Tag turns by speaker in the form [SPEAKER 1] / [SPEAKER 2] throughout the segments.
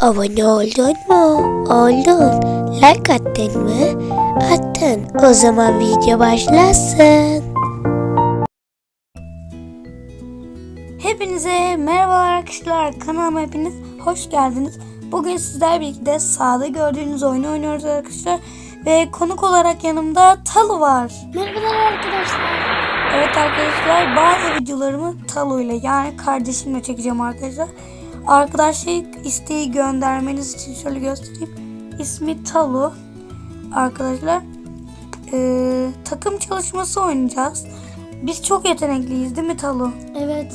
[SPEAKER 1] Abone oldun mu? Oldun. Like attın mı? Attın. O zaman video başlasın.
[SPEAKER 2] Hepinize merhabalar arkadaşlar. Kanalıma hepiniz hoş geldiniz. Bugün sizler birlikte sağda gördüğünüz oyunu oynuyoruz arkadaşlar. Ve konuk olarak yanımda Talu var.
[SPEAKER 1] Merhabalar arkadaşlar.
[SPEAKER 2] Evet arkadaşlar bazı videolarımı Talu ile yani kardeşimle çekeceğim arkadaşlar. Arkadaşlık isteği göndermeniz için şöyle göstereyim. İsmi Talu. Arkadaşlar ee, takım çalışması oynayacağız. Biz çok yetenekliyiz değil mi Talu?
[SPEAKER 1] Evet.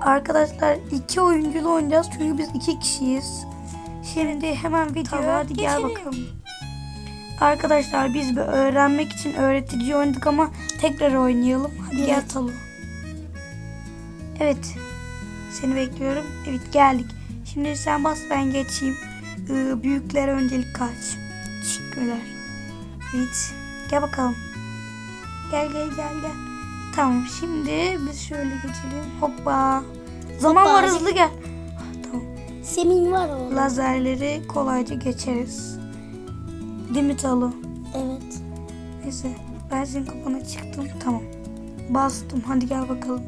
[SPEAKER 2] Arkadaşlar iki oyunculu oynayacağız çünkü biz iki kişiyiz. Şimdi hemen videoya hadi gel bakalım. Arkadaşlar biz bir öğrenmek için öğretici oynadık ama tekrar oynayalım. Hadi gel Talu. Evet. Seni bekliyorum. Evet geldik. Şimdi sen bas ben geçeyim. Ee, büyüklere öncelik kaç. Teşekkürler. Evet. Gel bakalım. Gel gel gel gel. Tamam şimdi biz şöyle geçelim. Hoppa. Zaman
[SPEAKER 1] Hoppa.
[SPEAKER 2] var hızlı gel. Tamam.
[SPEAKER 1] Semin var oğlum.
[SPEAKER 2] Lazerleri kolayca geçeriz. Değil mi?
[SPEAKER 1] Evet.
[SPEAKER 2] Neyse ben senin kapına çıktım. Tamam. Bastım. Hadi gel bakalım.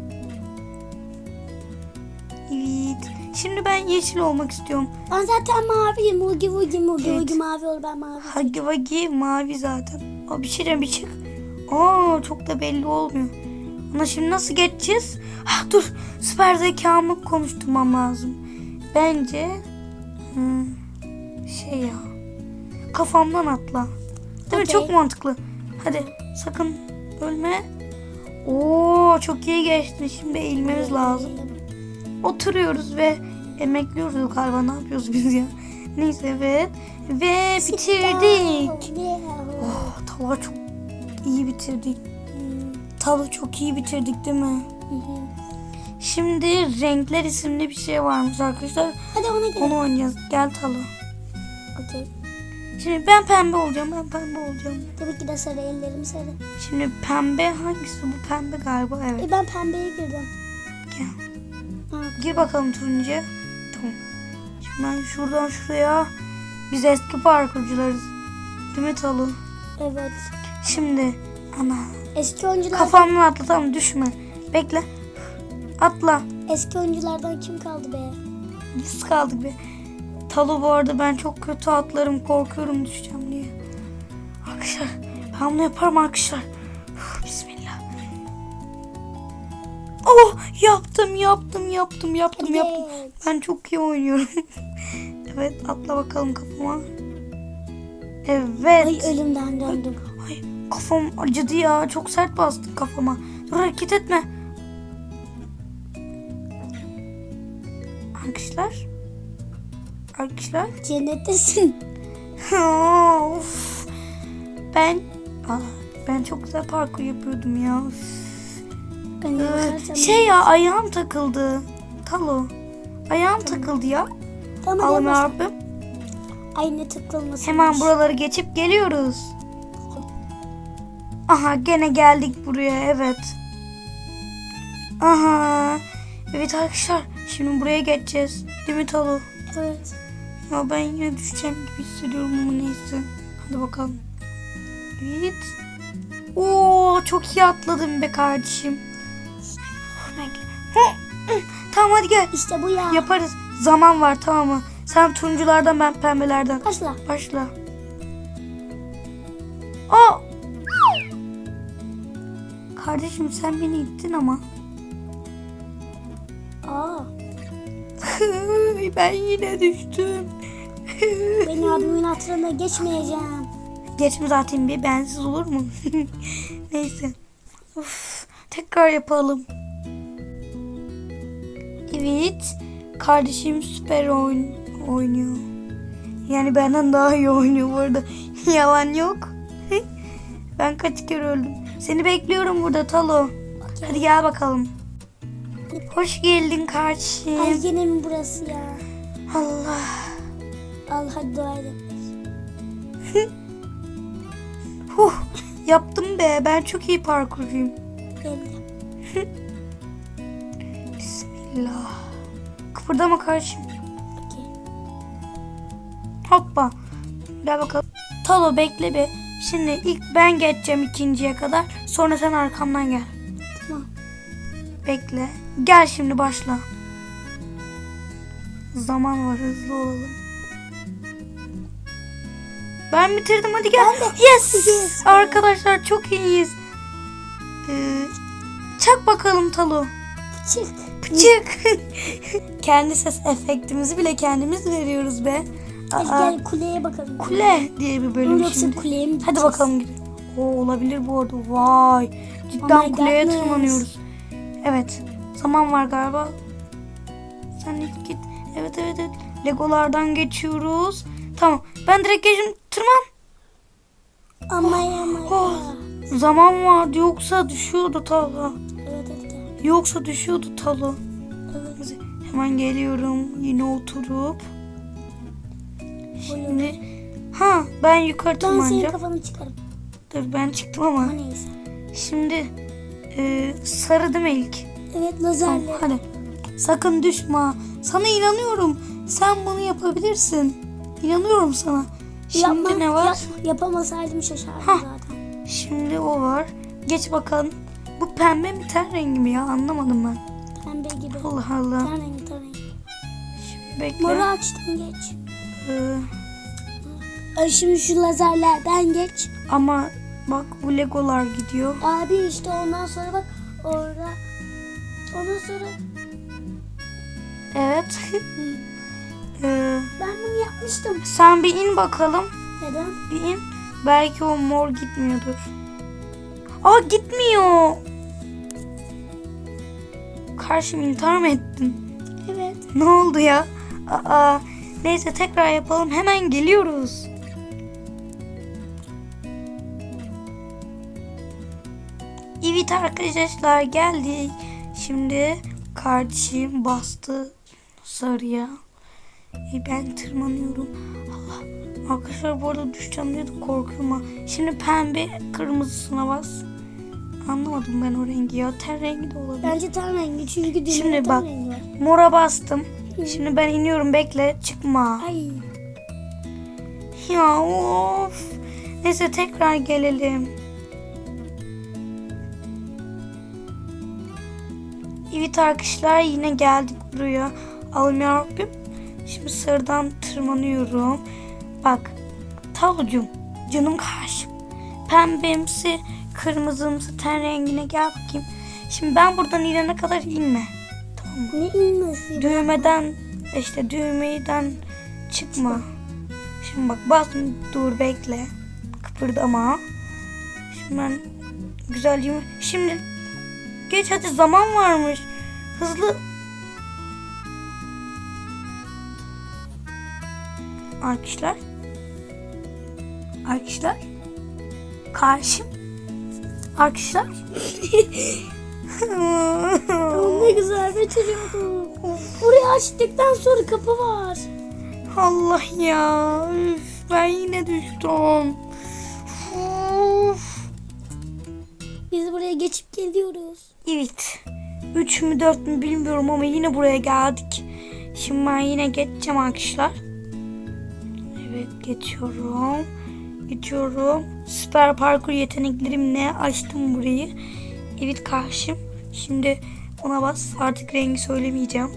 [SPEAKER 2] Evet. Şimdi ben yeşil olmak istiyorum.
[SPEAKER 1] Ben zaten maviyim. Ugi ugi ugi
[SPEAKER 2] Evet.
[SPEAKER 1] ugi mavi ol ben mavi.
[SPEAKER 2] Hagi Vagi mavi zaten. O bir şeyden bir çık. Aa çok da belli olmuyor. Ama şimdi nasıl geçeceğiz? Ah dur süper zekamı konuşturmam lazım. Bence hmm, şey ya kafamdan atla. Değil mi?
[SPEAKER 1] Okey.
[SPEAKER 2] Çok mantıklı. Hadi sakın ölme. Oo çok iyi geçti. Şimdi eğilmemiz lazım. Oturuyoruz ve emekliyoruz galiba. Ne yapıyoruz biz ya? Neyse evet. Ve bitirdik. Oh, tava çok iyi bitirdik. Tava çok iyi bitirdik değil mi? Şimdi renkler isimli bir şey varmış arkadaşlar.
[SPEAKER 1] Hadi ona gidelim.
[SPEAKER 2] Onu oynayacağız. Gel Talu.
[SPEAKER 1] Okey.
[SPEAKER 2] Şimdi ben pembe olacağım. Ben pembe olacağım.
[SPEAKER 1] Tabii ki de sarı ellerim sarı.
[SPEAKER 2] Şimdi pembe hangisi? Bu pembe galiba. Evet.
[SPEAKER 1] E ben pembeye girdim.
[SPEAKER 2] Gel. Gir bakalım turuncuya. Tamam. Şimdi ben şuradan şuraya. Biz eski parkurcularız. Değil mi Talu?
[SPEAKER 1] Evet.
[SPEAKER 2] Şimdi ana.
[SPEAKER 1] Eski oyuncular
[SPEAKER 2] Kafamdan atla tamam düşme. Bekle. Atla.
[SPEAKER 1] eski oyunculardan kim kaldı be?
[SPEAKER 2] Biz kaldık be. Talu bu arada ben çok kötü atlarım. Korkuyorum düşeceğim diye. Arkadaşlar ben bunu yaparım arkadaşlar. Oh yaptım yaptım yaptım yaptım yaptım.
[SPEAKER 1] Evet.
[SPEAKER 2] Ben çok iyi oynuyorum. evet atla bakalım kafama. Evet.
[SPEAKER 1] Ay ölümden döndüm.
[SPEAKER 2] Ay kafam acıdı ya. Çok sert bastın kafama. Dur hareket etme. Arkadaşlar. Arkadaşlar.
[SPEAKER 1] Cennettesin.
[SPEAKER 2] of. Ben Aa, ben çok güzel parkur yapıyordum ya. Üf.
[SPEAKER 1] Ben
[SPEAKER 2] Ee, şey ya ayağım takıldı. Talo. Ayağım takıldı ya.
[SPEAKER 1] Tamam
[SPEAKER 2] Alın
[SPEAKER 1] hadi.
[SPEAKER 2] abim.
[SPEAKER 1] Ay ne tıklaması.
[SPEAKER 2] Hemen buraları geçip geliyoruz. Aha gene geldik buraya evet. Aha. Evet arkadaşlar şimdi buraya geçeceğiz. Değil mi Talu?
[SPEAKER 1] Evet.
[SPEAKER 2] Ya ben yine düşeceğim gibi hissediyorum ama neyse. Hadi bakalım. Evet. Oo çok iyi atladım be kardeşim. Tamam hadi gel.
[SPEAKER 1] İşte bu ya.
[SPEAKER 2] Yaparız. Zaman var tamam mı? Sen turunculardan ben pembelerden.
[SPEAKER 1] Başla.
[SPEAKER 2] Başla. Aa! Kardeşim sen beni ittin ama.
[SPEAKER 1] Aa.
[SPEAKER 2] ben yine düştüm.
[SPEAKER 1] Ben abimin hatırına geçmeyeceğim.
[SPEAKER 2] Geçme zaten bir bensiz olur mu? Neyse. Uf, tekrar yapalım. Evet. Kardeşim süper oyun oynuyor. Yani benden daha iyi oynuyor bu arada. Yalan yok. ben kaç kere öldüm. Seni bekliyorum burada Talo. Hadi gel bakalım. Hoş geldin kardeşim.
[SPEAKER 1] Ay yine mi burası ya?
[SPEAKER 2] Allah.
[SPEAKER 1] Al hadi dua.
[SPEAKER 2] Huh, yaptım be. Ben çok iyi parkurcuyum. Bismillah. Kıpırdama kardeşim. Hoppa. Gel bakalım. Talo bekle bir. Şimdi ilk ben geçeceğim ikinciye kadar. Sonra sen arkamdan gel.
[SPEAKER 3] Tamam.
[SPEAKER 2] Bekle. Gel şimdi başla. Zaman var hızlı olalım. Ben bitirdim hadi gel. Yes.
[SPEAKER 3] Yes.
[SPEAKER 2] Arkadaşlar çok iyiyiz. Ee, çak bakalım Talo.
[SPEAKER 3] Çık.
[SPEAKER 2] Çık. Kendi ses efektimizi bile kendimiz veriyoruz be.
[SPEAKER 3] Hadi
[SPEAKER 2] Aa,
[SPEAKER 3] gel kuleye bakalım.
[SPEAKER 2] kule diye bir bölüm
[SPEAKER 3] Yoksa
[SPEAKER 2] şimdi.
[SPEAKER 3] kuleye mi
[SPEAKER 2] Hadi
[SPEAKER 3] gideceğiz?
[SPEAKER 2] bakalım gidelim. Oo, olabilir bu arada. Vay. Cidden
[SPEAKER 3] Oh
[SPEAKER 2] kuleye
[SPEAKER 3] goodness.
[SPEAKER 2] tırmanıyoruz. Evet. Zaman var galiba. Sen ilk git. Evet evet evet. Legolardan geçiyoruz. Tamam. Ben direkt geçtim. Tırman.
[SPEAKER 3] Ama ama.
[SPEAKER 2] Oh. Zaman vardı yoksa düşüyordu talo. Yoksa düşüyordu talo.
[SPEAKER 3] Evet.
[SPEAKER 2] Hemen geliyorum. Yine oturup. Şimdi ha ben yukarı
[SPEAKER 3] Ben senin
[SPEAKER 2] tırmanacağım.
[SPEAKER 3] kafanı çıkarım.
[SPEAKER 2] Dur ben çıktım ama.
[SPEAKER 3] Ama neyse.
[SPEAKER 2] Şimdi e, sarı değil mi ilk?
[SPEAKER 3] Evet
[SPEAKER 2] Tamam,
[SPEAKER 3] lazerle.
[SPEAKER 2] hadi. Sakın düşme. Sana inanıyorum. Sen bunu yapabilirsin. İnanıyorum sana. Şimdi
[SPEAKER 3] Yapma-
[SPEAKER 2] ne var?
[SPEAKER 3] yap- yapamasaydım şaşardım
[SPEAKER 2] Hah.
[SPEAKER 3] zaten.
[SPEAKER 2] Şimdi o var. Geç bakalım. Bu pembe mi ten rengi mi ya? Anlamadım ben.
[SPEAKER 3] Pembe gibi.
[SPEAKER 2] Allah Allah.
[SPEAKER 3] Ten rengi ten rengi.
[SPEAKER 2] Bekle.
[SPEAKER 3] Moru açtım geç.
[SPEAKER 2] Ee,
[SPEAKER 3] Ay şimdi şu lazerlerden geç.
[SPEAKER 2] ama bak bu legolar gidiyor.
[SPEAKER 3] Abi işte ondan sonra bak orada. Ondan sonra
[SPEAKER 2] Evet. Ee,
[SPEAKER 3] ben bunu yapmıştım.
[SPEAKER 2] sen bir in bakalım.
[SPEAKER 3] Neden?
[SPEAKER 2] Bir in. Belki o mor gitmiyordur. Aa gitmiyor. Karşım intihar mı ettin?
[SPEAKER 3] Evet.
[SPEAKER 2] Ne oldu ya? Aa, neyse tekrar yapalım. Hemen geliyoruz. Evet arkadaşlar geldik. Şimdi kardeşim bastı sarıya. E, ben tırmanıyorum. Allah. Arkadaşlar bu arada düşeceğim diye korkuyorum ha. Şimdi pembe kırmızısına bas. Anlamadım ben o rengi ya. Ten rengi de olabilir.
[SPEAKER 3] Bence ten rengi çünkü düğmede
[SPEAKER 2] Şimdi bak.
[SPEAKER 3] rengi var.
[SPEAKER 2] Mora bastım. Şimdi ben iniyorum bekle çıkma.
[SPEAKER 3] Ay.
[SPEAKER 2] Ya of. Neyse tekrar gelelim. Evet arkadaşlar yine geldik buraya. Yarabbim. Şimdi sıradan tırmanıyorum. Bak tavcum canım karşım. Pembemsi kırmızımsı ten rengine gel bakayım. Şimdi ben buradan inene kadar inme. Tamam mı?
[SPEAKER 3] Ne inmesi?
[SPEAKER 2] Düğmeden işte düğmeden çıkma. Şimdi bak bas dur bekle. Kıpırdama. Şimdi ben güzelliğimi şimdi geç hadi zaman varmış. Hızlı Arkadaşlar. Arkadaşlar. Karşım. Arkadaşlar.
[SPEAKER 3] ne güzel bitiriyordum. Burayı açtıktan sonra kapı var.
[SPEAKER 2] Allah ya. Üf, ben yine düştüm. Uf.
[SPEAKER 3] Biz buraya geçip geliyoruz.
[SPEAKER 2] Evet. 3 mü 4 mü bilmiyorum ama yine buraya geldik. Şimdi ben yine geçeceğim arkadaşlar. Evet geçiyorum. Geçiyorum. Süper parkur yeteneklerimle açtım burayı. Evet karşım. Şimdi ona bas. Artık rengi söylemeyeceğim.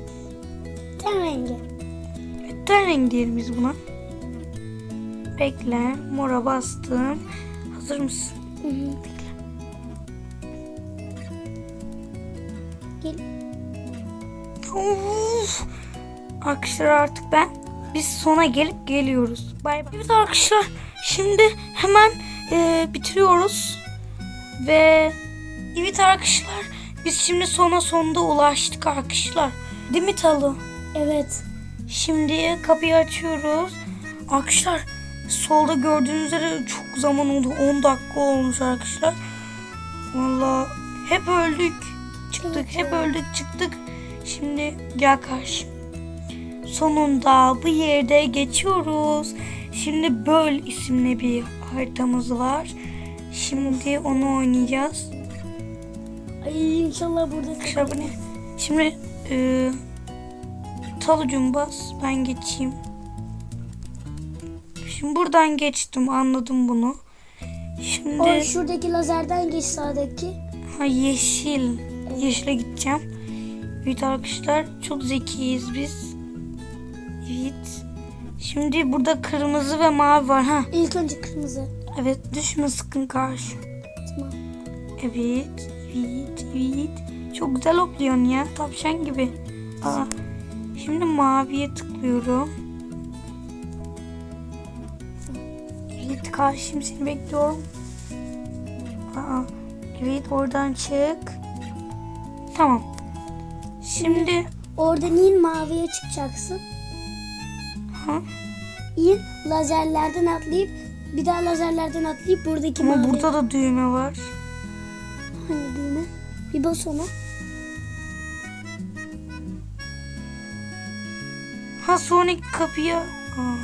[SPEAKER 3] Ten rengi.
[SPEAKER 2] Evet, ten rengi diyelim biz buna. Bekle. Mora bastım. Hazır mısın?
[SPEAKER 3] Hı hı. Gel.
[SPEAKER 2] Of. Arkadaşlar artık ben biz sona gelip geliyoruz. Bay bay. Evet arkadaşlar şimdi hemen e, bitiriyoruz. Ve evet arkadaşlar biz şimdi sona sonunda ulaştık arkadaşlar. Değil mi Talu?
[SPEAKER 3] Evet.
[SPEAKER 2] Şimdi kapıyı açıyoruz. Arkadaşlar solda gördüğünüz üzere çok zaman oldu. 10 dakika olmuş arkadaşlar. Valla hep öldük. Çıktık.
[SPEAKER 3] Evet,
[SPEAKER 2] hep öldük çıktık. Şimdi gel karşı. Sonunda bu yerde geçiyoruz. Şimdi Böl isimli bir haritamız var. Şimdi onu oynayacağız.
[SPEAKER 3] Ay inşallah burada
[SPEAKER 2] ne? Şimdi e, talucum bas ben geçeyim. Şimdi buradan geçtim anladım bunu. Şimdi
[SPEAKER 3] O şuradaki lazerden geç sağdaki.
[SPEAKER 2] ha, yeşil. Yeşile gideceğim. Evet arkadaşlar çok zekiyiz biz. Evet. Şimdi burada kırmızı ve mavi var. ha.
[SPEAKER 3] İlk önce kırmızı.
[SPEAKER 2] Evet düşme sıkın karşı.
[SPEAKER 3] Tamam.
[SPEAKER 2] Evet, evet, evet. Çok güzel hopluyorsun ya. Tavşan gibi. Aa, şimdi maviye tıklıyorum. Evet, karşım seni bekliyorum. Aa, evet, oradan çık. Tamam. Şimdi
[SPEAKER 3] Oradan in maviye çıkacaksın.
[SPEAKER 2] Ha,
[SPEAKER 3] İn lazerlerden atlayıp bir daha lazerlerden atlayıp buradaki
[SPEAKER 2] ama
[SPEAKER 3] mavi.
[SPEAKER 2] burada da düğme var.
[SPEAKER 3] Hangi düğme? Bir bas ona.
[SPEAKER 2] Ha sonraki kapıya. Aa.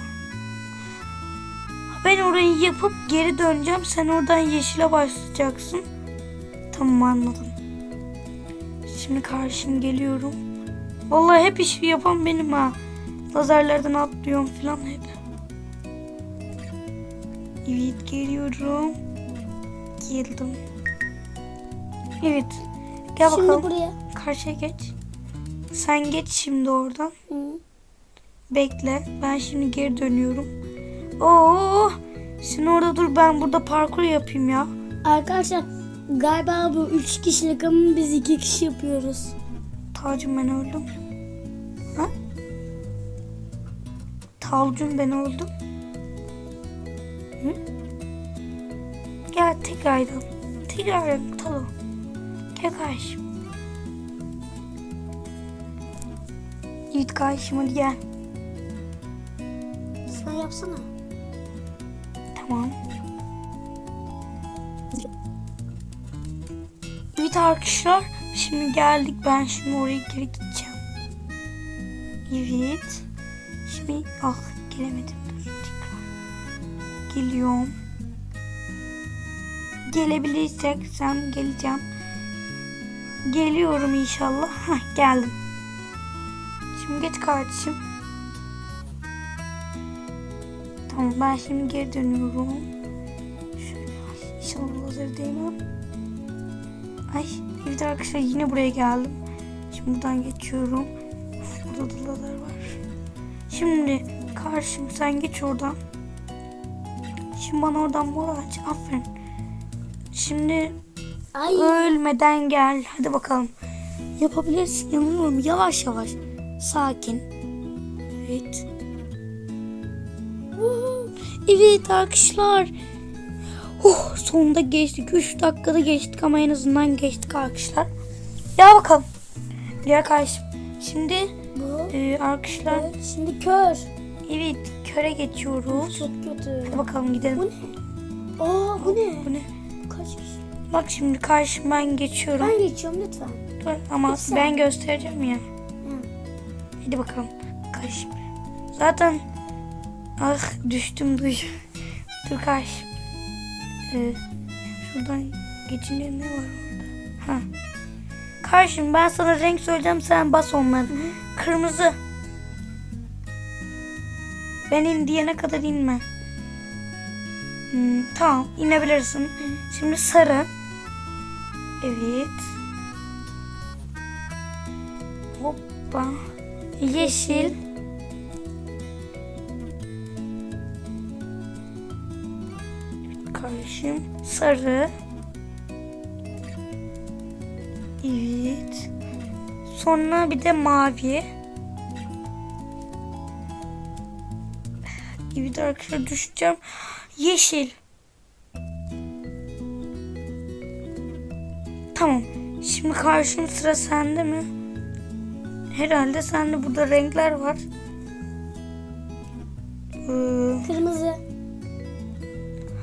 [SPEAKER 2] Ben orayı yapıp geri döneceğim. Sen oradan yeşile başlayacaksın. Tamam anladım. Şimdi karşım geliyorum. Vallahi hep işi yapan benim ha. Lazerlerden atlıyorum falan hep. Evet geliyorum. Geldim. Evet. Gel
[SPEAKER 3] Şimdi
[SPEAKER 2] bakalım.
[SPEAKER 3] buraya.
[SPEAKER 2] Karşıya geç. Sen geç şimdi oradan.
[SPEAKER 3] Hı.
[SPEAKER 2] Bekle. Ben şimdi geri dönüyorum. Oo! Sen orada dur ben burada parkur yapayım ya.
[SPEAKER 3] Arkadaşlar galiba bu üç kişilik ama biz iki kişi yapıyoruz.
[SPEAKER 2] Tacım ben öldüm. Tavcum ben öldüm. Hı? Gel tekrardan. Tekrardan Talo. Gel karşım. Git karşıma gel.
[SPEAKER 3] Sen yapsana.
[SPEAKER 2] Tamam. Evet arkadaşlar. Şimdi geldik. Ben şimdi oraya geri gideceğim. Evet. Şimdi ah gelemedim. Dur tekrar. Geliyorum. Gelebilirsek sen geleceğim. Geliyorum inşallah. Hah geldim. Şimdi geç kardeşim. Tamam ben şimdi geri dönüyorum. Şöyle inşallah lazer değmem. Ay evet arkadaşlar yine buraya geldim. Şimdi buradan geçiyorum. Şimdi karşım sen geç oradan. Şimdi bana oradan mor aç. Aferin. Şimdi
[SPEAKER 3] Ay
[SPEAKER 2] ölmeden gel. Hadi bakalım. Yapabilirsin. Yanılıyorum. Yavaş yavaş. Sakin. Evet. Evet arkadaşlar. Oh, sonunda geçtik. 3 dakikada geçtik ama en azından geçtik arkadaşlar. Ya bakalım. Gel kardeşim. Şimdi
[SPEAKER 3] bu.
[SPEAKER 2] e, arkadaşlar
[SPEAKER 3] Evet, Şimdi kör.
[SPEAKER 2] evet köre geçiyoruz.
[SPEAKER 3] Çok kötü.
[SPEAKER 2] Bakalım gidelim.
[SPEAKER 3] Bu ne? Aa bu ne?
[SPEAKER 2] Bu ne?
[SPEAKER 3] Kaç kişi?
[SPEAKER 2] Bak şimdi karşım ben geçiyorum.
[SPEAKER 3] Ben geçiyorum lütfen.
[SPEAKER 2] Dur, ama
[SPEAKER 3] sen-
[SPEAKER 2] ben göstereceğim ya.
[SPEAKER 3] Hı.
[SPEAKER 2] Hadi bakalım. Karşım. Zaten ah düştüm duş. Dur karşım. Ee, şuradan geçince ne var orada? Ha. Karşım ben sana renk söyleyeceğim sen bas onları. Kırmızı. Ben in diyene kadar inme. Hmm, tamam inebilirsin. Şimdi sarı. Evet. Hoppa. Yeşil. Karışım. Sarı. Evet. Sonra bir de mavi. Evet arkadaşlar düşeceğim. Yeşil. Tamam. Şimdi karşım sıra sende mi? Herhalde sende burada renkler var. Ee,
[SPEAKER 3] Kırmızı.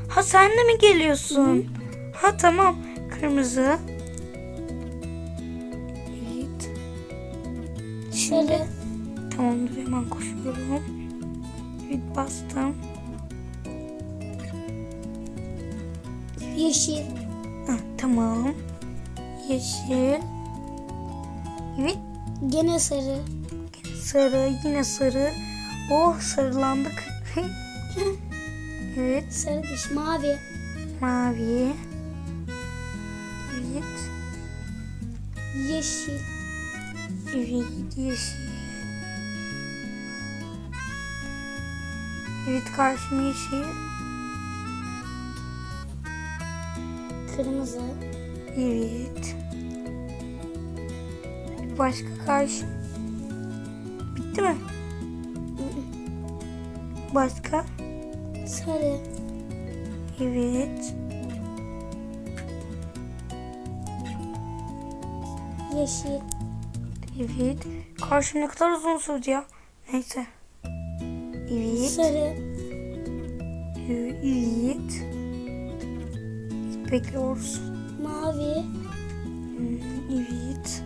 [SPEAKER 2] ha sen de mi geliyorsun? Ha tamam. Kırmızı. Şimdi
[SPEAKER 3] Sarı.
[SPEAKER 2] tamam dur hemen koşuyorum. Evet bastım.
[SPEAKER 3] Yeşil.
[SPEAKER 2] Ha, tamam. Yeşil. Evet.
[SPEAKER 3] Gene sarı.
[SPEAKER 2] Sarı yine sarı. Oh sarılandık. Evet.
[SPEAKER 3] Sarı diş. Mavi.
[SPEAKER 2] Mavi. Evet.
[SPEAKER 3] Yeşil.
[SPEAKER 2] Evet. Yeşil. Evet karşım yeşil.
[SPEAKER 3] Kırmızı.
[SPEAKER 2] Evet. Başka karşı. Bitti mi? Başka?
[SPEAKER 3] Sarı.
[SPEAKER 2] Evet.
[SPEAKER 3] Yeşil.
[SPEAKER 2] Evet. Karşım ne kadar uzun sürdü ya. Neyse. Evet.
[SPEAKER 3] Sarı.
[SPEAKER 2] Evet. Bekliyoruz.
[SPEAKER 3] Mavi.
[SPEAKER 2] Hmm, Evet.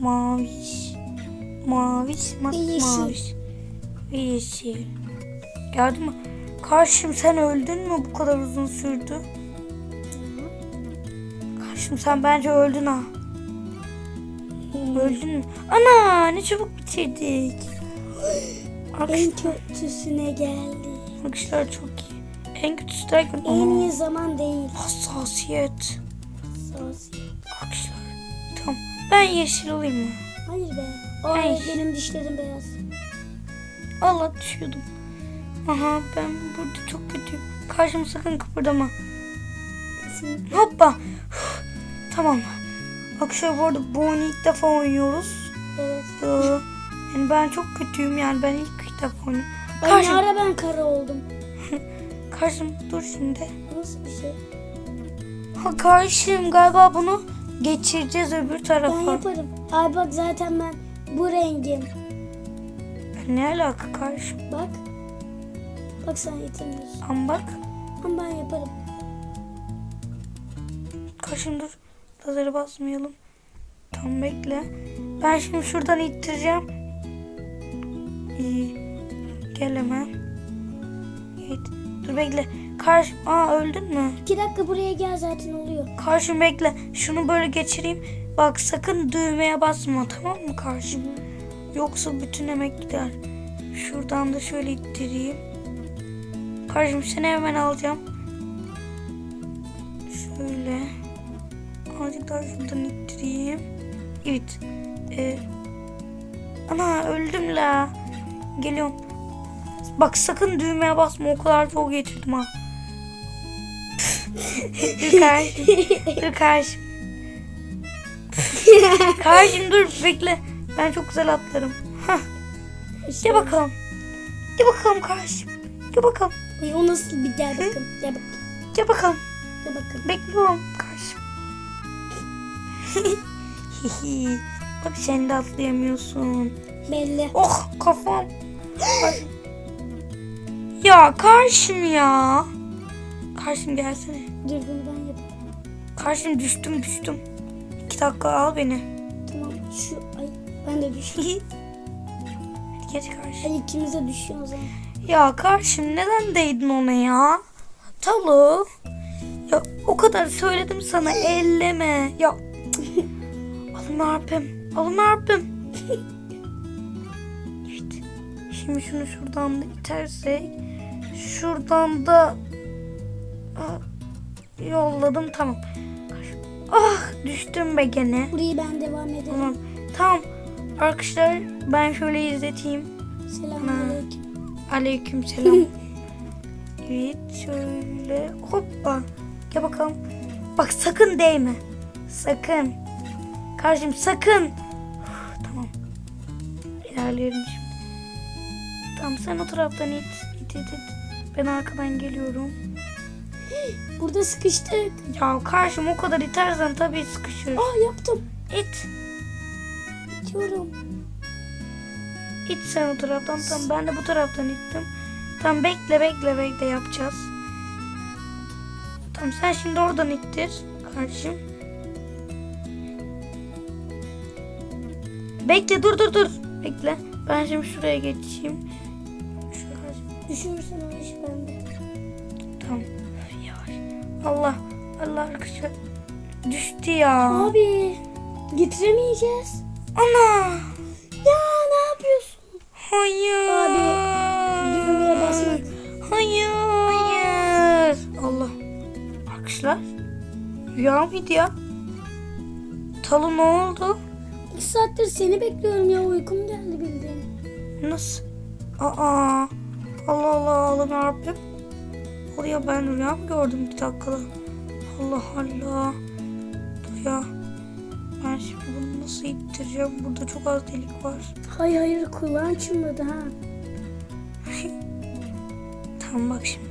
[SPEAKER 2] Maviş. Maviş.
[SPEAKER 3] Ve yeşil.
[SPEAKER 2] Maviş. Ve yeşil. Gördün mü? Karşım sen öldün mü bu kadar uzun sürdü? Karşım sen bence öldün ha. Öldün mü? Ana ne çabuk bitirdik.
[SPEAKER 3] En kötüsüne geldi.
[SPEAKER 2] arkadaşlar çok iyi. En kötüsü derken
[SPEAKER 3] En iyi zaman değil.
[SPEAKER 2] hassasiyet.
[SPEAKER 3] Sosyal.
[SPEAKER 2] Arkadaşlar tamam ben yeşil olayım mı?
[SPEAKER 3] Hayır be. Ay,
[SPEAKER 2] Ay.
[SPEAKER 3] benim dişlerim beyaz.
[SPEAKER 2] Allah düşüyordum. Aha ben burada çok kötüyüm. Karşıma sakın kıpırdama. Hoppa. Üf, tamam. Arkadaşlar bu arada bu oyunu ilk defa oynuyoruz.
[SPEAKER 3] Evet.
[SPEAKER 2] Ee, yani ben çok kötüyüm yani ben ilk, ilk defa oynuyorum.
[SPEAKER 3] Ay
[SPEAKER 2] Karşım,
[SPEAKER 3] ara ben kara oldum.
[SPEAKER 2] karşım dur şimdi.
[SPEAKER 3] Nasıl bir şey?
[SPEAKER 2] Ha karşım galiba bunu geçireceğiz öbür
[SPEAKER 3] Ben
[SPEAKER 2] tarafa.
[SPEAKER 3] yaparım. Ay bak zaten ben bu rengim.
[SPEAKER 2] Ne alaka karşım?
[SPEAKER 3] Bak. Bak sen yetemiyorsun.
[SPEAKER 2] Ama bak.
[SPEAKER 3] Ama ben yaparım.
[SPEAKER 2] Karşım dur. Lazere basmayalım. Tamam bekle. Ben şimdi şuradan ittireceğim. İyi. Gel hemen. Evet. Dur bekle. Karşı... Aa öldün mü?
[SPEAKER 3] İki dakika buraya gel zaten oluyor.
[SPEAKER 2] Karşım bekle. Şunu böyle geçireyim. Bak sakın düğmeye basma tamam mı karşım? Yoksa bütün emek gider. Şuradan da şöyle ittireyim. Karşım seni hemen alacağım. Azıcık daha şuradan ittireyim. Evet. Ee, ana öldüm la. Geliyorum. Bak sakın düğmeye basma. O kadar çok getirdim ha. dur karşım. Dur karşım. karşım dur bekle. Ben çok güzel atlarım. Hah.
[SPEAKER 3] İşte
[SPEAKER 2] Gel bakalım. Gel bakalım karşım. Gel bakalım.
[SPEAKER 3] Ay, o nasıl bir gel bakın. Gel bak.
[SPEAKER 2] Gel bakalım.
[SPEAKER 3] Gel bakın.
[SPEAKER 2] Bekliyorum. Bak sen de atlayamıyorsun.
[SPEAKER 3] Belli.
[SPEAKER 2] Oh kafam. Ya karşım ya. Karşım gelsene.
[SPEAKER 3] Dur bunu ben yapayım.
[SPEAKER 2] Karşım düştüm düştüm. İki dakika al beni.
[SPEAKER 3] Tamam şu ay ben de düştüm.
[SPEAKER 2] Hadi geç karşım.
[SPEAKER 3] Ay ikimiz de düşüyor o zaman.
[SPEAKER 2] Ya karşım neden değdin ona ya? Talu. Ya o kadar söyledim sana elleme. Ya harpim. Alın harpim. evet. Şimdi şunu şuradan da itersek. Şuradan da yolladım tamam. Ah düştüm be gene.
[SPEAKER 3] Burayı ben devam ederim.
[SPEAKER 2] Tamam. Tamam. Arkadaşlar ben şöyle izleteyim.
[SPEAKER 3] Selamünaleyküm.
[SPEAKER 2] Aleyküm selam. evet şöyle hoppa. Gel bakalım. Bak sakın değme. Sakın. Karşım sakın. Uf, tamam. İlerleyelim şimdi. Tamam sen o taraftan it. it, it, it. Ben arkadan geliyorum.
[SPEAKER 3] Burada sıkıştık.
[SPEAKER 2] Ya karşım o kadar itersen tabii sıkışır.
[SPEAKER 3] Aa yaptım.
[SPEAKER 2] İt.
[SPEAKER 3] Diyorum.
[SPEAKER 2] İt sen o taraftan. Tamam ben de bu taraftan ittim. Tamam bekle bekle bekle yapacağız. Tamam sen şimdi oradan ittir kardeşim. Bekle dur dur dur. Bekle. Ben şimdi şuraya geçeyim.
[SPEAKER 3] Düşürürsen o iş bende.
[SPEAKER 2] Tamam. Yavaş. Allah. Allah arkadaşlar. Düştü ya.
[SPEAKER 3] Abi. Getiremeyeceğiz.
[SPEAKER 2] Ana.
[SPEAKER 3] Ya ne yapıyorsun?
[SPEAKER 2] Hayır.
[SPEAKER 3] Abi. Hayır.
[SPEAKER 2] Hayır. Allah. Arkadaşlar. Rüya mıydı ya? Talı ne oldu?
[SPEAKER 3] Saattir seni bekliyorum ya uykum geldi bildiğin.
[SPEAKER 2] Nasıl? Aa. Allah Allah Allah'ım yarabbim. Oluyor ben rüya mı gördüm bir dakikada? Allah Allah. Dur ya. Ben şimdi bunu nasıl ittireceğim? Burada çok az delik var.
[SPEAKER 3] Hayır hayır kulağın çınladı ha.
[SPEAKER 2] Tamam bak şimdi.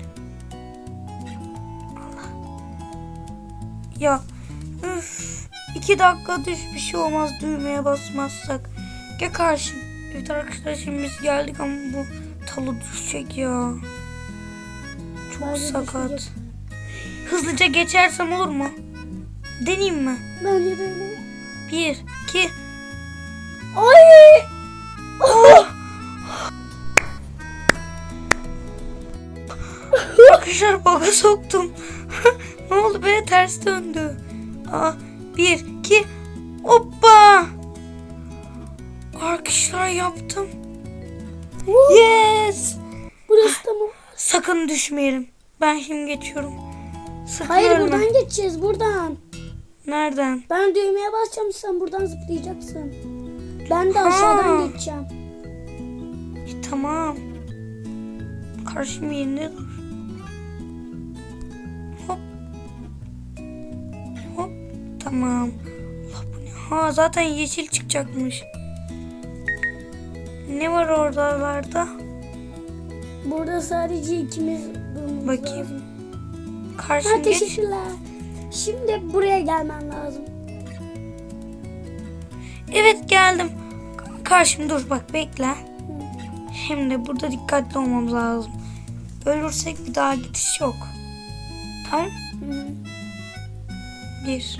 [SPEAKER 2] Allah. Ya. Üf. İki dakika düş bir şey olmaz düğmeye basmazsak. Gel karşım. Evet arkadaşlar şimdi biz geldik ama bu talı düşecek ya. Çok
[SPEAKER 3] Bence
[SPEAKER 2] sakat.
[SPEAKER 3] düşecek.
[SPEAKER 2] Hızlıca geçersem olur mu? Deneyeyim mi?
[SPEAKER 3] Bence de öyle.
[SPEAKER 2] Bir, iki.
[SPEAKER 3] Ay!
[SPEAKER 2] Arkadaşlar baga soktum. ne oldu be ters döndü. Aa, bir, iki, hoppa. Arkadaşlar yaptım. Yes.
[SPEAKER 3] Burası da mı?
[SPEAKER 2] Sakın düşmeyelim. Ben şimdi geçiyorum. Sakın
[SPEAKER 3] Hayır
[SPEAKER 2] ölme.
[SPEAKER 3] buradan geçeceğiz buradan.
[SPEAKER 2] Nereden?
[SPEAKER 3] Ben düğmeye basacağım sen buradan zıplayacaksın. Ben de
[SPEAKER 2] Ha.
[SPEAKER 3] aşağıdan geçeceğim.
[SPEAKER 2] E, tamam. Karşım yerinde Tamam. Allah bu ne? Ha zaten yeşil çıkacakmış. Ne var oralarda?
[SPEAKER 3] Burada sadece ikimiz durmamız
[SPEAKER 2] Bakayım.
[SPEAKER 3] lazım. Ha
[SPEAKER 2] Karşım geç.
[SPEAKER 3] teşekkürler. Şimdi buraya gelmen lazım.
[SPEAKER 2] Evet geldim. Karşım dur bak bekle. Şimdi burada dikkatli olmamız lazım. Ölürsek bir daha gidiş yok. Tamam?
[SPEAKER 3] Hı.
[SPEAKER 2] Bir,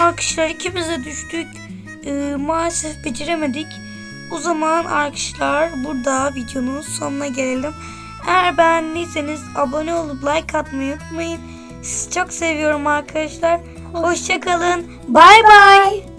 [SPEAKER 2] Arkadaşlar ikimiz de düştük. Ee, maalesef beceremedik. O zaman arkadaşlar burada videonun sonuna gelelim. Eğer beğendiyseniz abone olup like atmayı unutmayın. Sizi çok seviyorum arkadaşlar. Hoşçakalın. Bay bay.